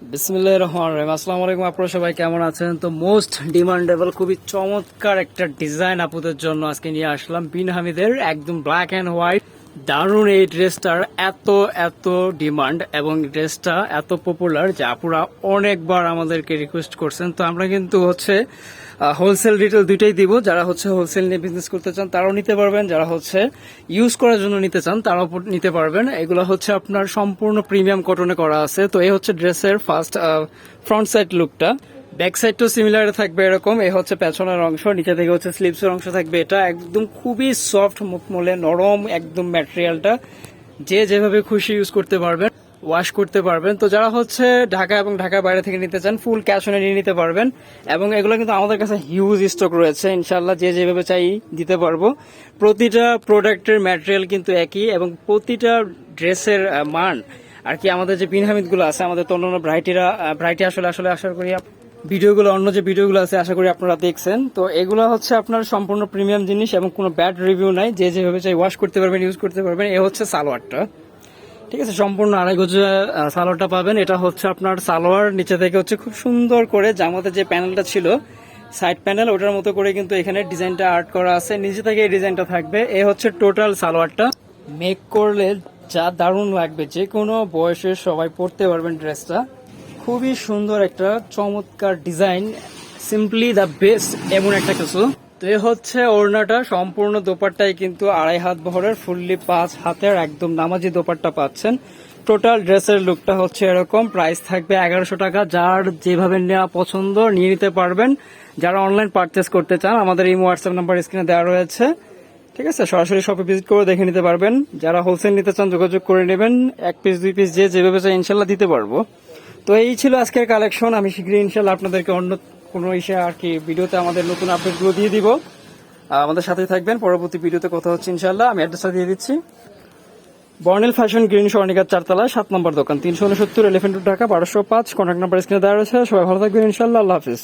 আসসালামু আলাইকুম সবাই কেমন আছেন? তো মোস্ট ডিমান্ডেবল খুবই চমৎকার একটা ডিজাইন আপুদের জন্য আজকে নিয়ে আসলাম। বিন হামিদের একদম ব্ল্যাক অ্যান্ড হোয়াইট দারুণ এই ড্রেসটার এত এত ডিমান্ড এবং ড্রেসটা এত পপুলার যে আপুরা অনেকবার আমাদেরকে রিকোয়েস্ট করছেন। তো আমরা কিন্তু হচ্ছে হোলসেল রিটেল দুইটাই দিব। যারা হচ্ছে হোলসেল নিয়ে বিজনেস করতে চান, তারাও নিতে পারবেন। যারা হচ্ছে ইউজ করার জন্য নিতে চান, তারাও নিতে পারবেন। এগুলো হচ্ছে আপনার সম্পূর্ণ প্রিমিয়াম কটনে করা আছে। তো এই হচ্ছে ড্রেসের ফার্স্ট ফ্রন্ট সাইড লুকটা ব্যাক সাইডটাও সিমিলার থাকবে এরকম এই হচ্ছে পেছনের অংশ নিচে থেকে হচ্ছে স্লিপসের অংশ থাকবে। এটা একদম খুবই সফট মুখমলে, নরম একদম ম্যাটেরিয়ালটা যে যেভাবে খুশি ইউজ করতে পারবেন ওয়াশ করতে পারবেন। তো যারা হচ্ছে ঢাকা এবং ঢাকার বাইরে থেকে নিতে চান ফুল ক্যাশ অনে নিয়ে নিতে পারবেন। এবং এগুলো কিন্তু আমাদের কাছে হিউজ স্টক রয়েছে। ইনশাল্লাহ যে যেভাবে চাই দিতে পারব। প্রতিটা প্রোডাক্টের ম্যাটেরিয়াল কিন্তু একই এবং প্রতিটা ড্রেসের মান। আর কি আমাদের যে পিন হামিদগুলো আছে, আমাদের তো অন্যান্য ভ্রাইটিরা ভ্রাইটি আসলে আসলে, আশা করি ভিডিওগুলো, অন্য যে ভিডিওগুলো আছে, আশা করি আপনারা দেখছেন। তো এগুলো হচ্ছে আপনার সম্পূর্ণ প্রিমিয়াম জিনিস এবং কোনো ব্যাড রিভিউ নাই। যে যেভাবে চাই ওয়াশ করতে পারবেন ইউজ করতে পারবেন, এ হচ্ছে সালোয়ারটা। ঠিক আছে, সম্পূর্ণ আড়াই গজে সালোয়ারটা পাবেন। এটা হচ্ছে আপনার সালোয়ার, নিচে থেকে হচ্ছে খুব সুন্দর করে জামাতে যে প্যানেলটা ছিল সাইড প্যানেল ওটার মতো করে কিন্তু এখানে ডিজাইনটা আর্ট করা আছে। নিচে থেকে এই ডিজাইনটা থাকবে। এ হচ্ছে টোটাল সালোয়ারটা। মেক করলে যা দারুণ লাগবে যে কোনো বয়সের সবাই পরতে পারবেন ড্রেসটা খুবই সুন্দর একটা চমৎকার ডিজাইন সিম্পলি দ্য বেস্ট এমন একটা কিছু। তো এ হচ্ছে ওড়নাটা, সম্পূর্ণ দোপাট্টায় কিন্তু আড়াই হাত বহরের ফুললি পাঁচ হাতের একদম নামাজি দোপাট্টা পাচ্ছেন। টোটাল ড্রেসের লুকটা হচ্ছে এরকম প্রাইস থাকবে এগারোশো টাকা। যার যেভাবে নেওয়া পছন্দ নিয়ে নিতে পারবেন। যারা অনলাইন পারচেস করতে চান, আমাদের এই হোয়াটসঅ্যাপ নাম্বার স্ক্রিনে দেওয়া রয়েছে। ঠিক আছে, সরাসরি শপে ভিজিট করে দেখে নিতে পারবেন। যারা হোলসেল নিতে চান, যোগাযোগ করে নেবেন। এক পিস দুই পিস যে যেভাবে চাই, ইনশাল্লাহ দিতে পারব। তো এই ছিল আজকের কালেকশন আমি শীঘ্রই ইনশাল্লাহ আপনাদেরকে অন্য কোনো ইসে আর কি ভিডিওতে আমাদের নতুন আপডেটগুলো দিয়ে দিব। আমাদের সাথে থাকবেন। পরবর্তী ভিডিওতে কথা হচ্ছে ইনশাল্লাহ। আমি অ্যাড্রেসটা দিয়ে দিচ্ছি। বর্নেল ফ্যাশন গ্রিন স্বর্ণিকার চারতলা, সাত নম্বর দোকান, তিনশো উনসত্তর এলিফেন্ট ঢাকা, বারোশো পাঁচ। কন্ট্যাক্ট নাম্বার স্ক্রিনে দেওয়া রয়েছে। সবাই ভালো থাকবেন ইনশাল্লাহ। আল্লাহ হাফিজ।